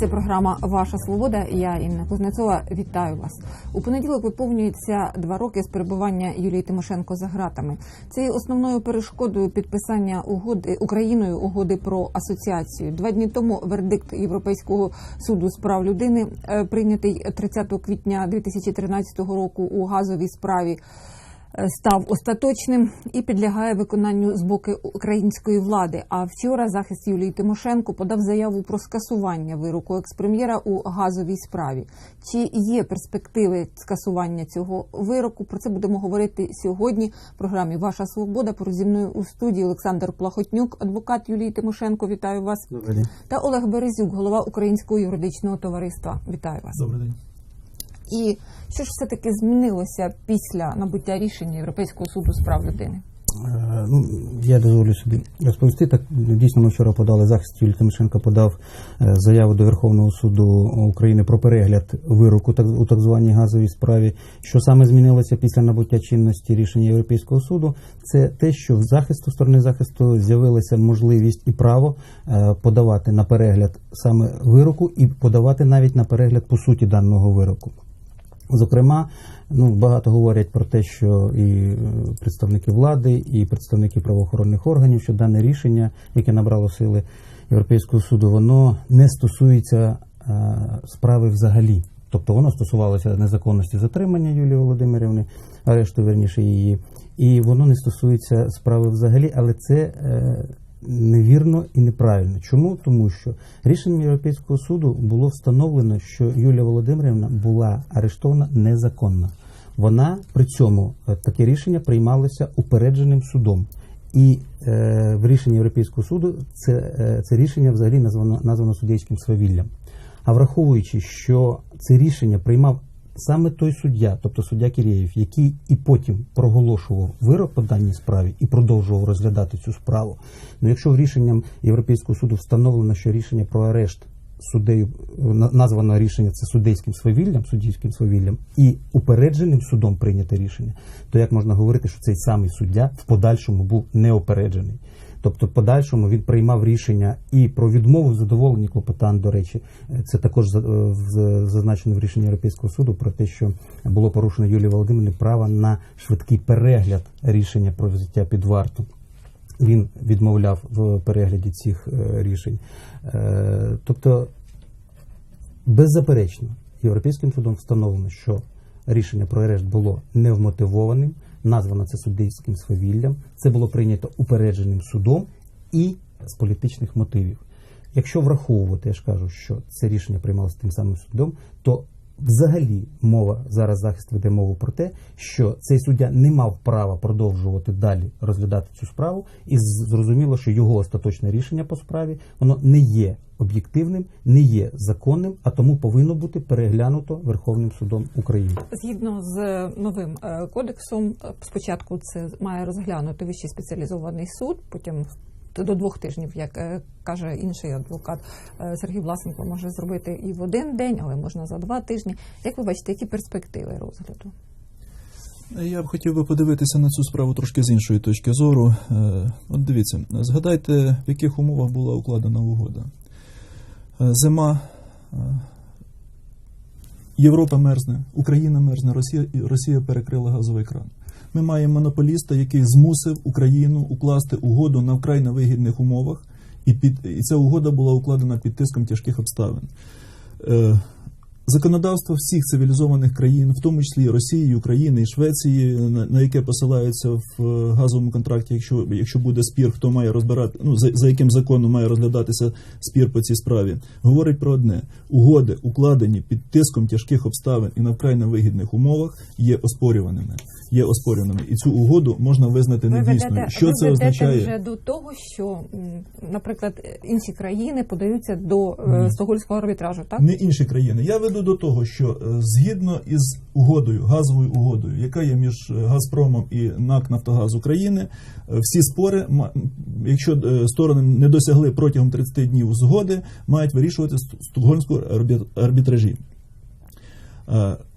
Це програма Ваша Свобода. Я Інна Кузнецова. Вітаю вас. У понеділок виповнюється два роки з перебування Юлії Тимошенко за ґратами. Це є основною перешкодою підписання угоди Україною угоди про асоціацію. Два дні тому вердикт Європейського суду з прав людини, е, прийнятий 30 квітня 2013 року у газовій справі. Е, Став остаточним і підлягає виконанню з боку української влади. А вчора захист Юлії Тимошенко подав заяву про скасування вироку експрем'єра у газовій справі. Чи є перспективи скасування цього вироку? Про це будемо говорити сьогодні в програмі Ваша свобода. Поруч зі мною у студії Олександр Плахотнюк, адвокат Юлії Тимошенко. Вітаю вас Добрий день. та Олег Березюк, голова Українського юридичного товариства. Вітаю вас. Добрий день. І що ж все таки змінилося після набуття рішення Європейського суду з прав людини? Е, Ну, я дозволю собі розповісти. Так дійсно, ми вчора подали захист Юлії Тимошенко подав е, заяву до Верховного суду України про перегляд вироку так у так званій газовій справі. Що саме змінилося після набуття чинності рішення Європейського суду? Це те, що в захисту сторони захисту з'явилася можливість і право е, подавати на перегляд саме вироку і подавати навіть на перегляд по суті даного вироку. Зокрема, ну багато говорять про те, що і е, представники влади, і представники правоохоронних органів, що дане рішення, яке набрало сили Європейського суду, воно не стосується е, справи взагалі. Тобто воно стосувалося незаконності затримання Юлії Володимирівни, арешту верніше її, і воно не стосується справи взагалі, але це е, невірно і неправильно. Чому? Тому що рішенням Європейського суду було встановлено, що Юлія Володимирівна була арештована незаконно. Вона при цьому е, таке рішення приймалося упередженим судом. І е, в рішенні Європейського суду це, е, це рішення взагалі названо, названо суддівським свавіллям. А враховуючи, що це рішення приймав саме той суддя, тобто суддя Кірєєв, який і потім проголошував вирок по даній справі і продовжував розглядати цю справу. Ну якщо рішенням Європейського суду встановлено, що рішення про арешт суддею названо рішення це судейським свавіллям, суддівським свавіллям, і упередженим судом прийняте рішення, то як можна говорити, що цей самий суддя в подальшому був неопереджений? Тобто, подальшому він приймав рішення і про відмову в задоволенні клопотан, до речі, е, це також е, зазначено в рішенні Європейського суду про те, що було порушено Юлії Володимирівні право на швидкий перегляд рішення про взяття під варту. Він відмовляв в перегляді цих е, рішень. Тобто, беззаперечно, Європейським судом встановлено, що рішення про арешт було невмотивованим, названо це суддівським свавіллям, це було прийнято упередженим судом і з політичних мотивів. Якщо враховувати, я ж кажу, що це рішення приймалося тим самим судом, то взагалі мова зараз захист веде мову про те, що цей суддя не мав права продовжувати далі розглядати цю справу, і зрозуміло, що його остаточне рішення по справі воно не є об'єктивним, не є законним, а тому повинно бути переглянуто Верховним судом України. Згідно з новим е, кодексом, е, спочатку це має розглянути вищий спеціалізований суд, потім до двох тижнів, як е, каже інший адвокат е, Сергій Власенко, може зробити і в один день, але можна за два тижні. Як ви бачите, які перспективи розгляду? Я б хотів би подивитися на цю справу трошки з іншої точки зору. Е, От дивіться, згадайте, в яких умовах була укладена угода. Зима, Європа мерзне, Україна мерзне, Росія, Росія перекрила газовий кран. Ми маємо монополіста, який змусив Україну укласти угоду на вкрай невигідних умовах, і, під, і ця угода була укладена під тиском тяжких обставин. Е, Законодавство всіх цивілізованих країн, в тому числі і Росії, України, і Швеції, на, яке посилаються в е, газовому контракті, якщо, якщо буде спір, хто має розбирати, ну за, за яким законом має розглядатися спір по цій справі, говорить про одне: угоди, укладені під тиском тяжких обставин і на вкрай невигідних умовах, є оспорюваними. Є оспорюваними, і цю угоду можна визнати Ви недійсною. Що ви це означає? вже до того, що, наприклад, інші країни подаються до е, стокгольмського арбітражу, так? не інші країни. Я веду до того, що е, згідно із угодою, газовою угодою, яка є між е, Газпромом і НАК Нафтогаз України, е, всі спори, якщо сторони не досягли протягом 30 днів згоди, мають вирішувати арбі- арбітражі.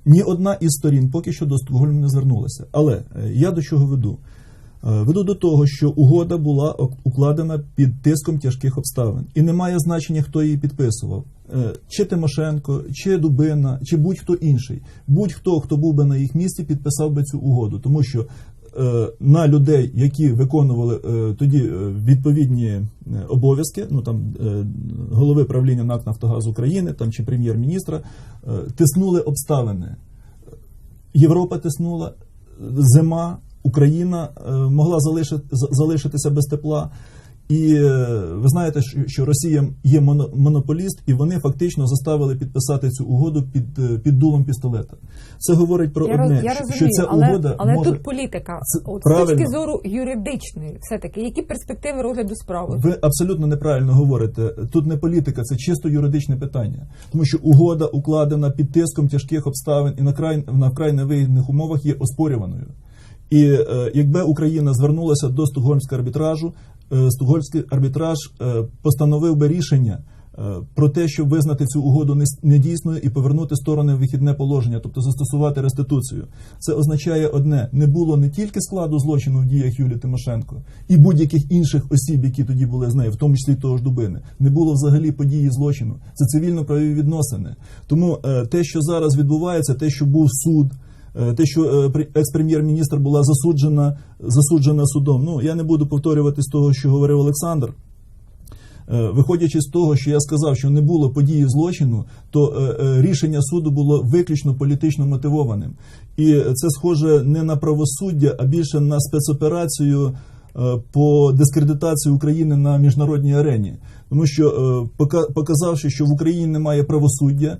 Ні одна із сторін поки що до Стокгольму не звернулася. Але я до чого веду? Веду до того, що угода була укладена під тиском тяжких обставин, і не має значення, хто її підписував. Е, чи Тимошенко, чи Дубина, чи будь-хто інший, будь-хто, хто був би на їх місці, підписав би цю угоду, тому що е, на людей, які виконували е, тоді відповідні обов'язки, ну там голови правління НАК Нафтогаз України, там чи прем'єр-міністра, тиснули обставини. Європа тиснула, зима, Україна могла залишити, за- залишитися без тепла. І е, ви знаєте, що- Росія є моно- монополіст, і вони фактично заставили підписати цю угоду під, е, під дулом пістолета. Це говорить про Я, роз- одне, я що- розумію, що ця але, угода але може... тут політика. Це От, з точки зору юридичної, все-таки, які перспективи розгляду справи? Ви абсолютно неправильно говорите. Тут не політика, це чисто юридичне питання, тому що угода укладена під тиском тяжких обставин і на край на вкрай невигідних умовах є оспорюваною. І е, якби Україна звернулася до Стокгольмського арбітражу, Стокгольмський арбітраж е, постановив би рішення. е, Про те, щоб визнати цю угоду недійсною і повернути сторони в вихідне положення, тобто застосувати реституцію, це означає одне: не було не тільки складу злочину в діях Юлії Тимошенко і будь-яких інших осіб, які тоді були з нею, в тому числі того ж Дубини, не було взагалі події злочину. Це цивільно-правові відносини. Тому е, те, що зараз відбувається, те, що був суд. Е, Те, що е, пр- екс-прем'єр-міністр була засуджена, засуджена судом. Ну я не буду повторювати з того, що говорив Олександр. Е, Виходячи з того, що я сказав, що не було події злочину, то рішення суду було виключно політично мотивованим. І це схоже не на правосуддя, а більше на спецоперацію по дискредитації України на міжнародній арені. Тому що пока- показавши, що в Україні немає правосуддя.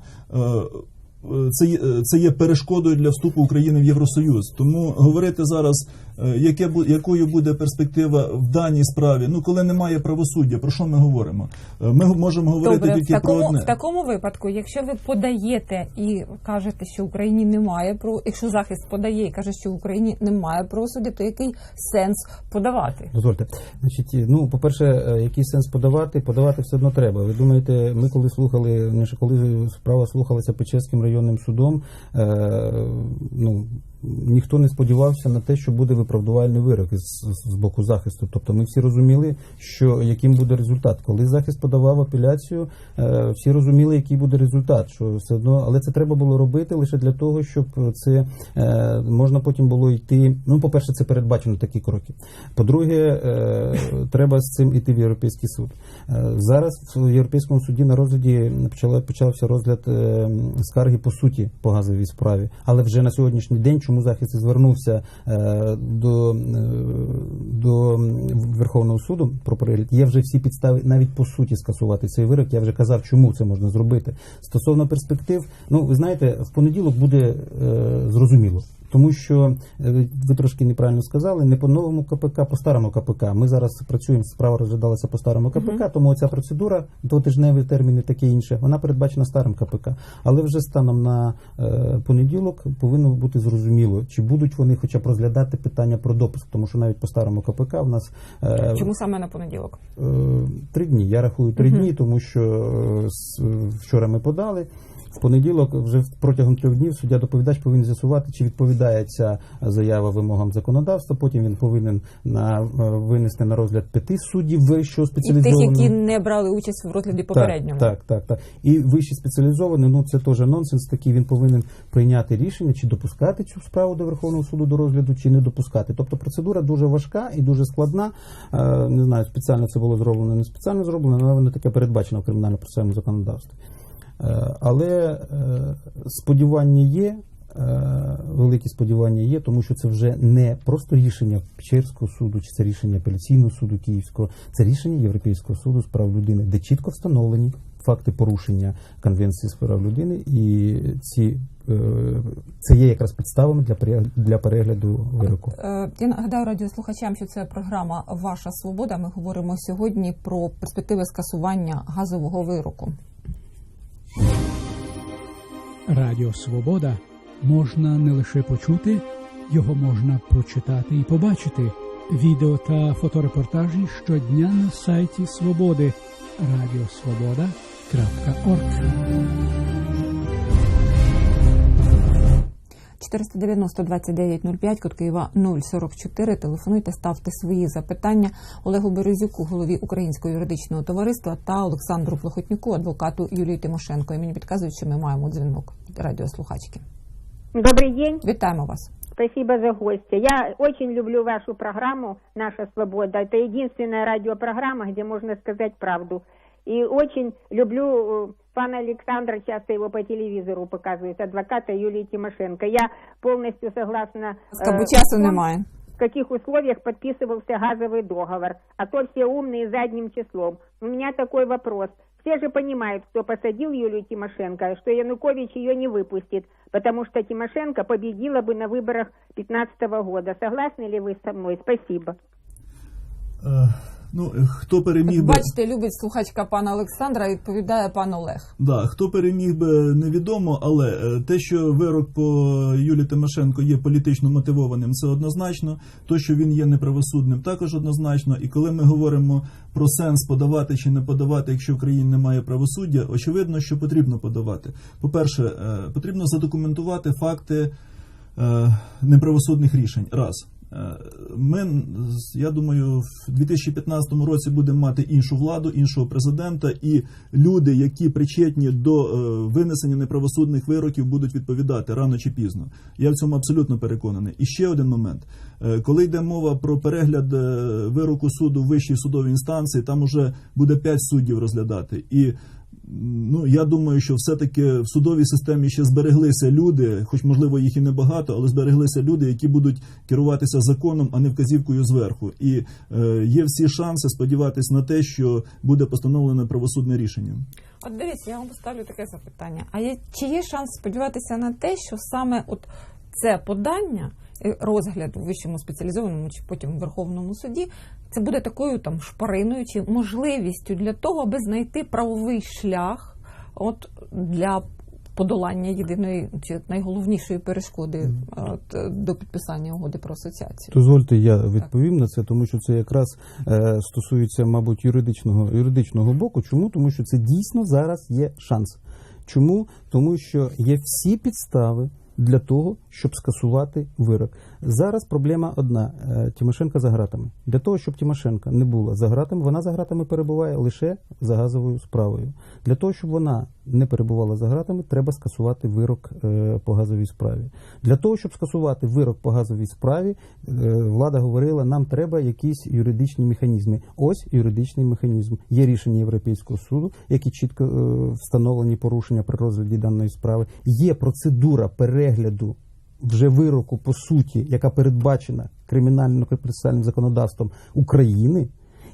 Е, Це є, е, це є перешкодою для вступу України в Євросоюз. Тому говорити зараз, яке бу- якою буде перспектива в даній справі. Ну коли немає правосуддя, про що ми говоримо? Е, Ми можемо говорити Добре, в тільки про такому, одне. в такому випадку, якщо ви подаєте і кажете, що в Україні немає про, якщо захист подає і каже, що в Україні немає правосуддя, то який сенс подавати? Дозвольте. Значить, ну, по-перше, е, який сенс подавати? Подавати все одно треба. Ви думаєте, ми коли слухали, не коли справа слухалася Печерським районним судом, е, ну, ніхто не сподівався на те, що буде виправдувальний вирок з, з боку захисту. Тобто ми всі розуміли, що яким буде результат. Коли захист подавав апеляцію, е, всі розуміли, який буде результат. Що все одно, але це треба було робити лише для того, щоб це е, можна потім було йти. Ну, по-перше, це передбачено такі кроки. По-друге, е, треба з цим іти в Європейський суд. Зараз в Європейському суді на розгляді почався розгляд скарги по суті по газовій справі. Але вже на сьогоднішній день, чому захист звернувся е, до, е, до Верховного суду про перегляд, є вже всі підстави навіть по суті скасувати цей вирок. Я вже казав, чому це можна зробити. Стосовно перспектив, ну ви знаєте, в понеділок буде е, зрозуміло. Тому що е, ви трошки неправильно сказали, не по новому КПК, по старому КПК. Ми зараз працюємо, справа розглядалася по старому КПК, тому ця процедура, двотижневі терміни, таке інше, вона передбачена старим КПК. Але вже станом на е, понеділок повинно бути зрозуміло, чи будуть вони хоча б розглядати питання про допуск, тому що навіть по старому КПК в нас е, Чому саме на понеділок? Е, Три дні. Я рахую три дні, тому що е, вчора ми подали. В понеділок, вже протягом трьох днів, суддя доповідач повинен з'ясувати, чи відповідає ця заява вимогам законодавства. Потім він повинен на е, винести на розгляд п'яти суддів вищого І тих, які не брали участь в розгляді попередньому. Так, так, так. І вищий спеціалізований, ну це теж нонсенс. Такий він повинен прийняти рішення, чи допускати цю справу до Верховного суду до розгляду, чи не допускати. Тобто процедура дуже важка і дуже складна. Е, Не знаю, спеціально це було зроблено, не спеціально зроблено, але воно таке передбачено в кримінально процесуальному законодавстві. Е, Але е, сподівання є. е, Великі сподівання є, тому що це вже не просто рішення Печерського суду, чи це рішення апеляційного суду Київського, це рішення Європейського суду з прав людини, де чітко встановлені факти порушення Конвенції з прав людини, і ці це є якраз підставами для для перегляду вироку. Я нагадаю радіослухачам, що це програма Ваша свобода. Ми говоримо сьогодні про перспективи скасування газового вироку. Радіо Свобода можна не лише почути, його можна прочитати і побачити. Відео та фоторепортажі щодня на сайті Свободи радіосвобода.орг. 490 2905, код Києва 044. Телефонуйте, ставте свої запитання Олегу Березюку, голові Українського юридичного товариства та Олександру Плохотнюку, адвокату Юлії Тимошенко. І мені підказують, що ми маємо дзвінок радіослухачки. Добрый день. Вітаємо вас. Спасибо за гостя. Я очень люблю вашу программу «Наша свобода». Это единственная радиопрограмма, где можно сказать правду. И очень люблю э, пана Александра, часто его по телевизору показывают, адвоката Юлии Тимошенко. Я полностью согласна... э, в том, немає. в каких условиях подписывался газовый договор, а то все умные задним числом. У меня такой вопрос. Все же понимают, кто посадил Юлию Тимошенко, что Янукович ее не выпустит, потому что Тимошенко победила бы на выборах 2015 года. Согласны ли вы со мной? Спасибо. Ну, е, хто переміг би... Бачите, любить слухачка пана Олександра, відповідає пан Олег. Да, хто переміг би невідомо, але е, те, що вирок по Юлії Тимошенко є політично мотивованим, це однозначно. То, що він є неправосудним, також однозначно. І коли ми говоримо про сенс подавати чи не подавати, якщо в країні немає правосуддя, очевидно, що потрібно подавати. По-перше, е, потрібно задокументувати факти неправосудних рішень. Раз. Е, Ми, я думаю, в 2015 році будемо мати іншу владу, іншого президента, і люди, які причетні до е, винесення неправосудних вироків, будуть відповідати рано чи пізно. Я в цьому абсолютно переконаний. І ще один момент: Е, коли йде мова про перегляд вироку суду в вищій судовій інстанції, там уже буде 5 суддів розглядати. І Ну, я думаю, що все-таки в судовій системі ще збереглися люди, хоч можливо їх і небагато, але збереглися люди, які будуть керуватися законом, а не вказівкою зверху. І е, є всі шанси сподіватися на те, що буде постановлене правосудне рішення. От дивіться, я вам поставлю таке запитання. А є, чи є шанс сподіватися на те, що саме от це подання розгляду в вищому спеціалізованому чи потім в Верховному суді, це буде такою там шпариною чи можливістю для того, аби знайти правовий шлях от для подолання єдиної чи найголовнішої перешкоди от, е, до підписання угоди про асоціацію. Дозвольте, я відповім на це, тому що це якраз е, стосується, мабуть, юридичного юридичного боку. Чому? Тому що це дійсно зараз є шанс. Чому? Тому що є всі підстави для того, щоб скасувати вирок. Зараз проблема одна: Е, Тимошенка за гратами. Для того, щоб Тимошенка не була за гратами, вона за гратами перебуває лише за газовою справою. Для того, щоб вона не перебувала за гратами, треба скасувати вирок е, по газовій справі. Для того, щоб скасувати вирок по газовій справі, е, влада говорила, нам треба якісь юридичні механізми. Ось юридичний механізм. Є рішення Європейського суду, які чітко встановлені порушення при розгляді даної справи. Є процедура перегляду вже вироку по суті, яка передбачена кримінально-процесуальним законодавством України.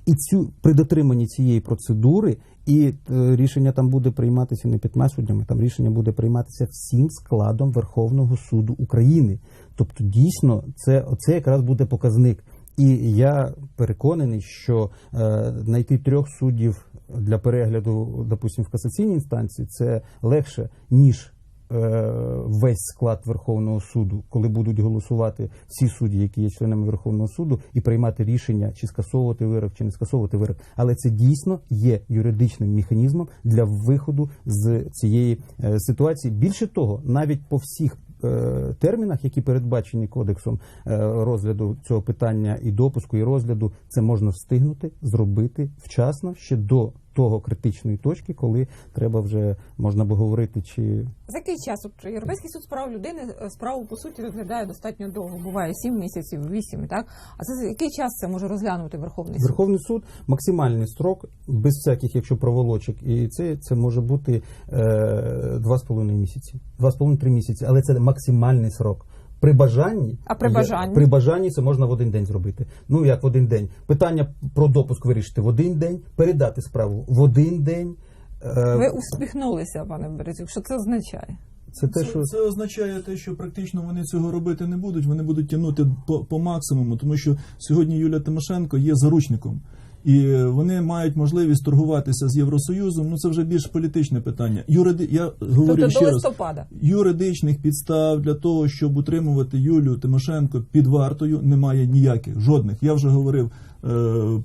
І цю при дотриманні цієї процедури, і е, рішення там буде прийматися не п'ятьма суддями, там рішення буде прийматися всім складом Верховного суду України. Тобто, дійсно, це це якраз буде показник. І я переконаний, що е, знайти трьох суддів для перегляду, допустимо, в касаційній інстанції, це легше ніж весь склад Верховного суду, коли будуть голосувати всі судді, які є членами Верховного суду, і приймати рішення, чи скасовувати вирок, чи не скасовувати вирок. Але це дійсно є юридичним механізмом для виходу з цієї е, ситуації. Більше того, навіть по всіх. е, Термінах, які передбачені кодексом е, розгляду цього питання і допуску, і розгляду, це можна встигнути зробити вчасно ще до того критичної точки, коли треба вже можна би говорити, чи За який час от Європейський суд з прав людини е, справу по суті розглядає достатньо довго. Буває 7 місяців, 8, так? А це за який час це може розглянути Верховний суд? Верховний суд максимальний строк без всяких, якщо проволочок, і це, це може бути е, два з половиною місяці, два з половиною три місяці, але це максимальний срок. При бажанні, А при я- бажанні? при бажанні це можна в один день зробити. Ну як в один день. Питання про допуск вирішити в один день, передати справу в один день. Е, Ви усміхнулися, пане Березюк. Що це означає? це те, що це означає те, що практично вони цього робити не будуть. Вони будуть тягнути по, по максимуму, тому що сьогодні Юлія Тимошенко є заручником. І вони мають можливість торгуватися з Євросоюзом. Ну це вже більш політичне питання. Юриди... Я говорю Тобто ще до раз, листопада. юридичних підстав для того, щоб утримувати Юлію Тимошенко під вартою, немає ніяких, жодних. Я вже говорив е,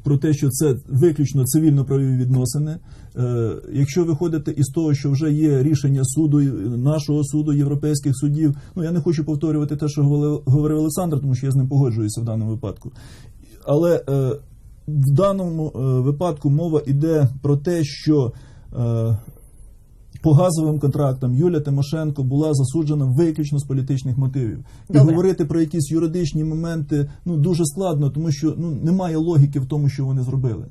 про те, що це виключно цивільно-правові відносини. Е, Якщо виходити із того, що вже є рішення суду, е, нашого суду, європейських судів, ну я не хочу повторювати те, що говорив- говорив Олександр, тому що я з ним погоджуюся в даному випадку. Але в даному е, випадку мова йде про те, що е, по газовим контрактам Юлія Тимошенко була засуджена виключно з політичних мотивів. І говорити про якісь юридичні моменти ну дуже складно, тому що ну немає логіки в тому, що вони зробили.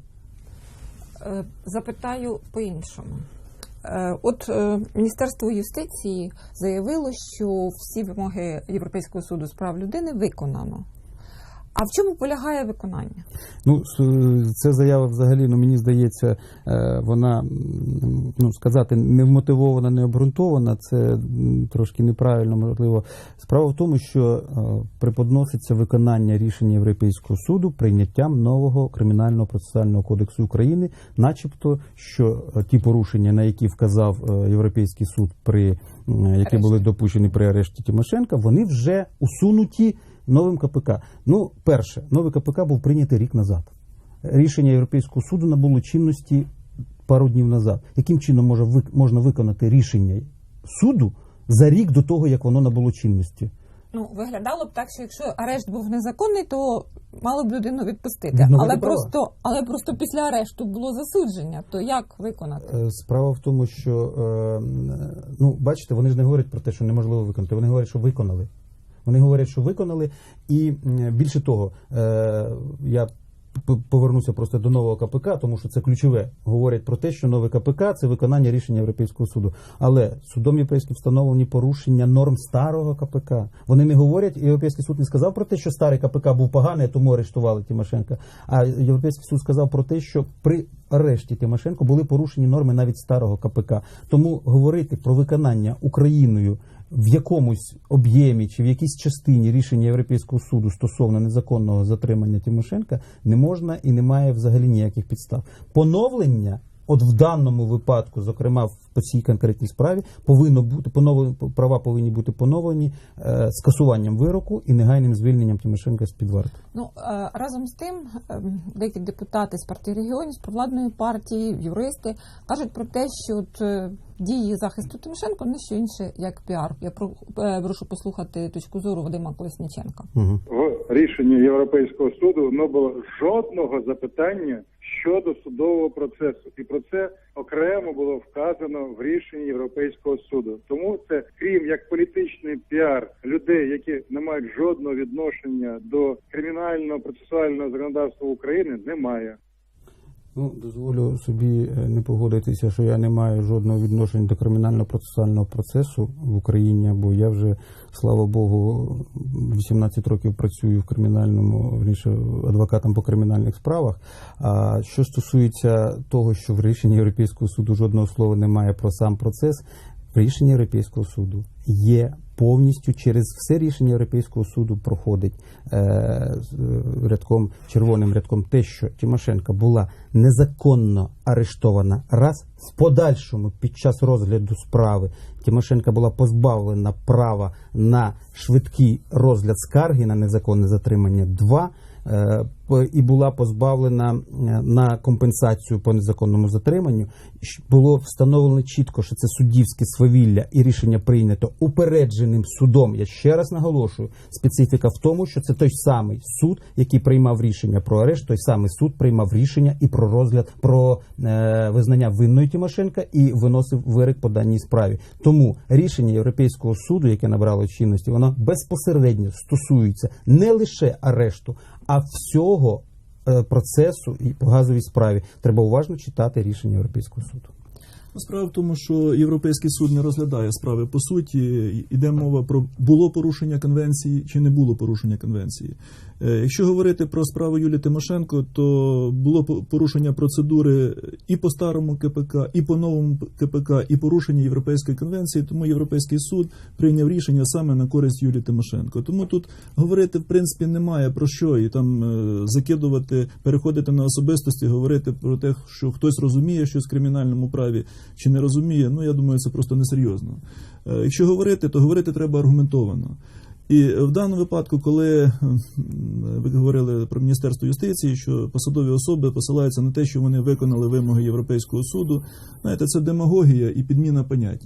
Е, Запитаю по-іншому. От Міністерство юстиції заявило, що всі вимоги Європейського суду з прав людини виконано. А в чому полягає виконання? Ну, ця заява взагалі, ну мені здається, е, вона ну сказати не вмотивована, не обґрунтована. Це трошки неправильно, можливо. Справа в тому, що е, преподноситься виконання рішення Європейського суду прийняттям нового кримінального процесуального кодексу України, начебто, що е, ті порушення, на які вказав Європейський суд, при які були допущені при арешті Тимошенка, вони вже усунуті новим КПК. Ну, перше, новий КПК був прийнятий рік назад. Рішення Європейського суду набуло чинності пару днів назад. Яким чином може можна виконати рішення суду за рік до того, як воно набуло чинності? Ну, виглядало б так, що якщо арешт був незаконний, то мало б людину відпустити. Відновити Але просто, але просто після арешту було засудження. То як виконати? Е, Справа в тому, що е, ну бачите, вони ж не говорять про те, що неможливо виконати. Вони говорять, що виконали. Вони говорять, що виконали, і більше того, е, я повернуся просто до нового КПК, тому що це ключове. Говорять про те, що нове КПК це виконання рішення Європейського суду. Але судом європейським встановлені порушення норм старого КПК. Вони не говорять, Європейський суд не сказав про те, що старий КПК був поганий, тому арештували Тимошенка. А Європейський суд сказав про те, що при арешті Тимошенко були порушені норми навіть старого КПК. Тому говорити про виконання Україною в якомусь об'ємі чи в якійсь частині рішення Європейського суду стосовно незаконного затримання Тимошенка не можна і немає взагалі ніяких підстав. Поновлення. От в даному випадку, зокрема по цій конкретній справі, повинно бути поновлені права повинні бути поновлені е, скасуванням вироку і негайним звільненням Тимошенка з під варти. Ну е, разом з тим, ем, деякі депутати з партії регіонів, з провладної партії, юристи кажуть про те, що от, е, дії захисту Тимошенко не що інше як піар. Я е, прошу послухати точку зору Вадима Колесніченка. Угу. в рішенні Європейського суду не було жодного запитання щодо судового процесу, і про це окремо було вказано в рішенні Європейського суду. Тому це крім як політичний піар людей, які не мають жодного відношення до кримінального процесуального законодавства України, немає. Ну, дозволю собі е, не погодитися, що я не маю жодного відношення до кримінально-процесуального процесу в Україні, бо я вже, слава Богу, 18 років працюю в кримінальному, верніше, адвокатом по кримінальних справах. А що стосується того, що в рішенні Європейського суду жодного слова немає про сам процес, в рішенні Європейського суду є повністю через все рішення Європейського суду проходить е, е, рядком червоним рядком те, що Тимошенка була незаконно арештована раз в подальшому під час розгляду справи. Тимошенка була позбавлена права на швидкий розгляд скарги на незаконне затримання. Два і була позбавлена е, на компенсацію по незаконному затриманню. Було встановлено чітко, що це суддівське свавілля і рішення прийнято упередженим судом. Я ще раз наголошую, специфіка в тому, що це той самий суд, який приймав рішення про арешт, той самий суд приймав рішення і про розгляд про е, визнання винної Тимошенка і виносив вирок по даній справі. Тому рішення Європейського суду, яке набрало чинності, воно безпосередньо стосується не лише арешту, а всього е, процесу і по газовій справі. Треба уважно читати рішення Європейського суду. Ну, Справа в тому, що Європейський суд не розглядає справи по суті. Йде мова про було порушення конвенції чи не було порушення конвенції. Е, Якщо говорити про справу Юлії Тимошенко, то було порушення процедури і по старому КПК, і по новому КПК, і порушення Європейської конвенції. Тому Європейський суд прийняв рішення саме на користь Юлії Тимошенко. Тому тут говорити в принципі немає про що і там е, закидувати, переходити на особистості, говорити про те, що хтось розуміє щось в кримінальному праві чи не розуміє. Ну я думаю, це просто несерйозно. Е, Якщо говорити, то говорити треба аргументовано. І в даному випадку, коли ви говорили про Міністерство юстиції, що посадові особи посилаються на те, що вони виконали вимоги Європейського суду, знаєте, це демагогія і підміна понять.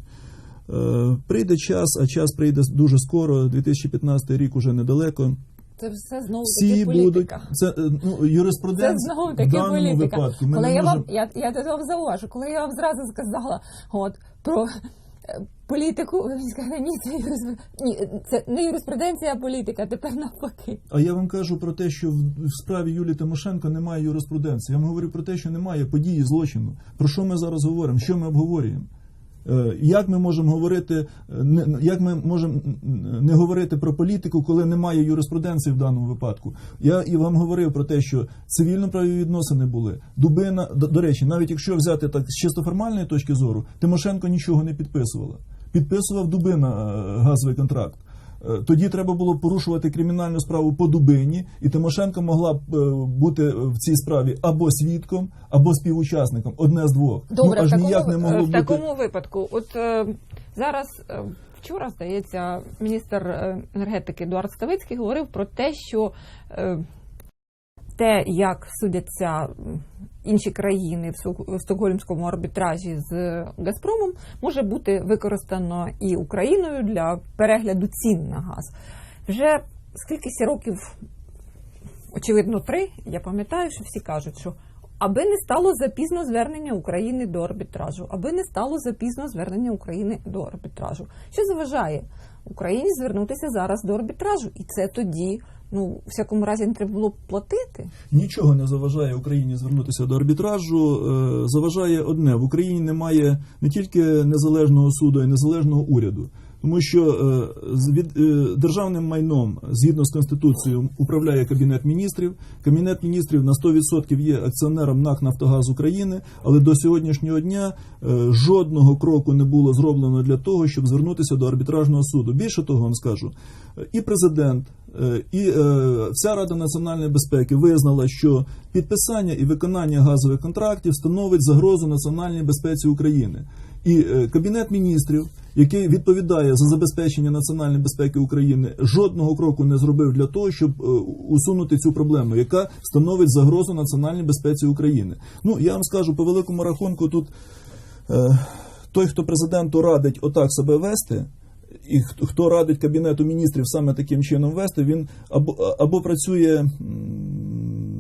Е, Прийде час, а час прийде дуже скоро. 2015 рік уже недалеко. Це все знову таки політика. будуть це е, ну Це юриспруденція знову в таки політика. випадку. Коли я вам я, я вам зауважу, коли я вам зразу сказала от про політику, ні, це юриспруденція. Це не юриспруденція, а політика. Тепер навпаки. А я вам кажу про те, що в справі Юлії Тимошенко немає юриспруденції. Я вам говорю про те, що немає події злочину. Про що ми зараз говоримо? Що ми обговорюємо? Е, Як ми можемо говорити, е, як ми можемо не говорити про політику, коли немає юриспруденції в даному випадку? Я і вам говорив про те, що цивільно-правові відносини були. Дубина, до, до речі, навіть якщо взяти так з чисто формальної точки зору, Тимошенко нічого не підписувала. Підписував Дубина е, газовий контракт. Е, Тоді треба було порушувати кримінальну справу по Дубині, і Тимошенко могла б е, бути в цій справі або свідком, або співучасником. Одне з двох. Добре, ну, аж в такому, ніяк не могло в бути. такому випадку, от е, зараз е, вчора здається, міністр е, енергетики Едуард Ставицький говорив про те, що е, те, як судяться інші країни в стокгольмському арбітражі з Газпромом, може бути використано і Україною для перегляду цін на газ. Вже скількись років очевидно, три. Я пам'ятаю, що всі кажуть, що аби не стало запізно звернення України до арбітражу, аби не стало запізно звернення України до арбітражу. Що заважає Україні звернутися зараз до арбітражу? І це тоді, ну, в всякому разі, не треба було платити. Нічого не заважає Україні звернутися до арбітражу. Е, Заважає одне: в Україні немає не тільки незалежного суду, а й незалежного уряду. Тому що е, е, державним майном згідно з конституцією управляє кабінет міністрів. Кабінет міністрів на 100% є акціонером НАК Нафтогаз України, але до сьогоднішнього дня е, жодного кроку не було зроблено для того, щоб звернутися до арбітражного суду. Більше того, вам скажу, і президент, і вся Рада національної безпеки визнала, що підписання і виконання газових контрактів становить загрозу національній безпеці України. І кабінет міністрів, який відповідає за забезпечення національної безпеки України, жодного кроку не зробив для того, щоб е, усунути цю проблему, яка становить загрозу національній безпеці України. Ну я вам скажу по великому рахунку, тут е, той, хто президенту радить отак себе вести. І хто- радить кабінету міністрів саме таким чином вести, він або або працює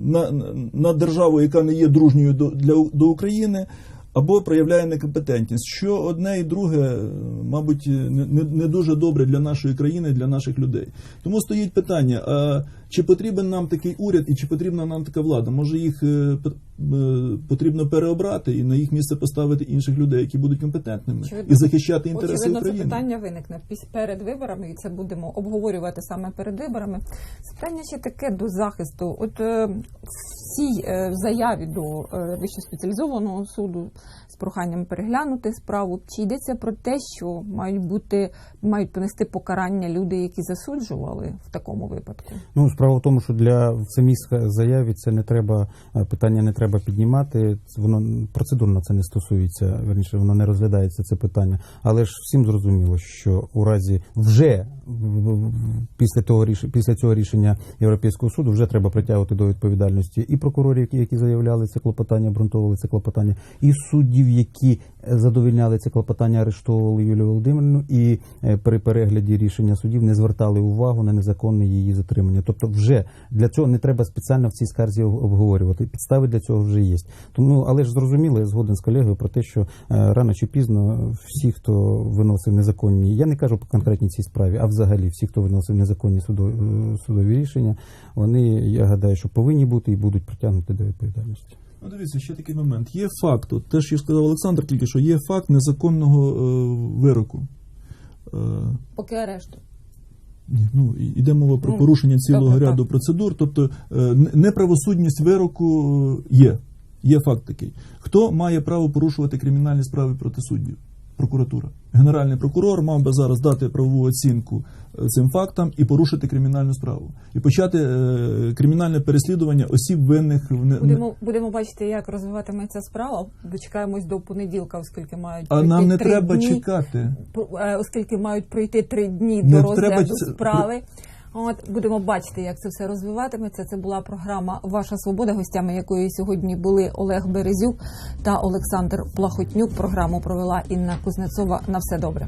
на, на державу, яка не є дружньою до, для, до України, або проявляє некомпетентність. Що одне і друге, е, мабуть, не, не, не дуже добре для нашої країни, для наших людей. Тому стоїть питання: а чи потрібен нам такий уряд і чи потрібна нам така влада? Може їх е, е, потрібно переобрати і на їх місце поставити інших людей, які будуть компетентними Очевидно, і захищати інтереси Очевидно, це питання виникне перед виборами, і це будемо обговорювати саме перед виборами. Питання ще таке до захисту. От в цій е, заяві до вищоспеціалізованого суду з проханням переглянути справу, чи йдеться про те, що мають бути мають понести покарання люди, які засуджували в такому випадку? Ну, справа в тому, що для в самій заяві це не треба е, питання не треба піднімати. Воно процедурно це не стосується. Верніше, воно не розглядається це питання. Але ж всім зрозуміло, що у разі вже після того ріш- після цього рішення Європейського суду вже треба притягувати до відповідальності і прокурорів, які, заявляли це клопотання, обґрунтовували це клопотання, і суддів, які задовільняли це клопотання, арештовували Юлію Володимирівну, і е, при перегляді рішення судів не звертали увагу на незаконне її затримання. Тобто, вже для цього не треба спеціально в цій скарзі обговорювати. Підстави для цього вже є. Тому, але ж зрозуміло, я згоден з колегою про те, що е, рано чи пізно всі, хто виносив незаконні, я не кажу по конкретній цій справі, а взагалі всі, хто виносив незаконні судові, е, судові рішення, вони я гадаю, що повинні бути і будуть притягнуті до відповідальності. Ну, дивіться, ще такий момент. Є факт, от те, що сказав Олександр, тільки що є факт незаконного е, вироку. Е, Поки арешту. Ні, ну, іде мова про Ну, порушення цілого так, ряду так. процедур. Тобто е, неправосудність вироку е, є. Є факт такий. Хто має право порушувати кримінальні справи проти суддів? Прокуратура. Генеральний прокурор мав би зараз дати правову оцінку е, цим фактам і порушити кримінальну справу, і почати е, кримінальне переслідування осіб винних в не- Будемо будемо бачити, як розвиватиметься справа. Дочекаємось до понеділка, оскільки мають А нам не треба дні. чекати. Е, оскільки мають пройти три дні Не до розгляду треба справи. От будемо бачити, як це все розвиватиметься. Це була програма Ваша свобода, гостями якої сьогодні були Олег Березюк та Олександр Плахотнюк. Програму провела Інна Кузнецова. На все добре.